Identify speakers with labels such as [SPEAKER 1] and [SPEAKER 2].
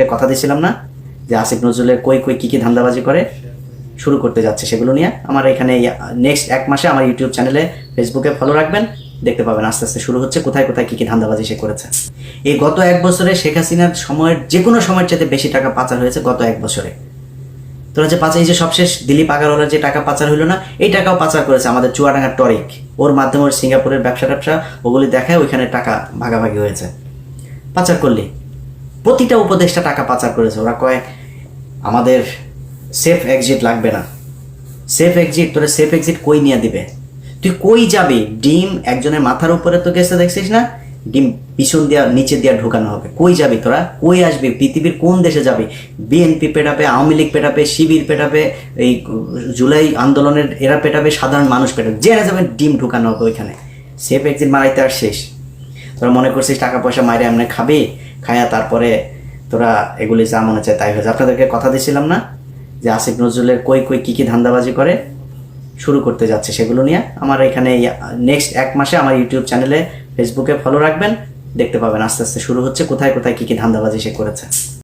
[SPEAKER 1] আপনাদেরকে কথা দিয়েছিলাম না? যে আসিফ নজরুলের কই কই কী কী ধান্দাবাজি করে? শুরু করতে যাচ্ছে সেগুলো নিয়ে। আমার এখানে নেক্সট এক মাসে আমার ইউটিউব চ্যানেলে, ফেসবুকে ফলো রাখবেন। দেখতে পাবেন আস্তে আস্তে শুরু হচ্ছে, কোথায় কোথায় কী কী ধান্দাবাজি সে করেছে। এই গত এক বছরে শেখ হাসিনার সময়ের যে কোনো সময়ের চাইতে বেশি টাকা পাচার হয়েছে গত এক বছরে। তোরা যে পাচার, এই যে সবশেষ দিলীপ আগারওয়ালার যে টাকা পাচার হইল না, এই টাকাও পাচার করেছে আমাদের চুয়াডাঙ্গার টরিক। ওর মাধ্যমে ওর সিঙ্গাপুরের ব্যবসা ট্যাবসা ওগুলি দেখায় ওইখানে টাকা ভাগাভাগি হয়েছে। পাচার করলি। প্রতিটা উপদেশটা টাকা পাচার করেছে। ওরা কয়, আমাদের সেফ এক্সিট লাগবে না। সেফ এক্সিট তোরা সেফ এক্সিট কই নিয়ে দিবে? তুই কই যাবি? ডিম একজনের মাথার উপরে তো গেছে, দেখছিস না? ডিম পিছন দিয়া, নিচে দিয়া ঢোকানো হবে। কই যাবি তোরা? কই আসবি? পৃথিবীর কোন দেশে যাবি? বিএনপি পেটাবে, আওয়ামী লীগ পেটাবে, শিবির পেটাবে, এই জুলাই আন্দোলনের এরা পেটাবে, সাধারণ মানুষ পেটাবে। যে যাবে ডিম ঢোকানো হবে ওইখানে। সেফ এক্সিট মারাইতে আর শেষ। তোরা মনে করছিস টাকা পয়সা মাইরে এমনি খাবি, খায়া তারপরে তোরা এগুলি যা মনে চায় তাই হয়েছে। আপনাদেরকে কথা দিছিলাম না যে আসিফ নজরুলের কই কই কী কী ধান্দাবাজি করে? শুরু করতে যাচ্ছে সেগুলো নিয়ে। আমার এখানে নেক্সট এক মাসে আমার ইউটিউব চ্যানেলে ফেসবুকে ফলো রাখবেন, দেখতে পাবেন আস্তে আস্তে শুরু হচ্ছে, কোথায় কোথায় কী কী ধান্দাবাজি সে করেছে।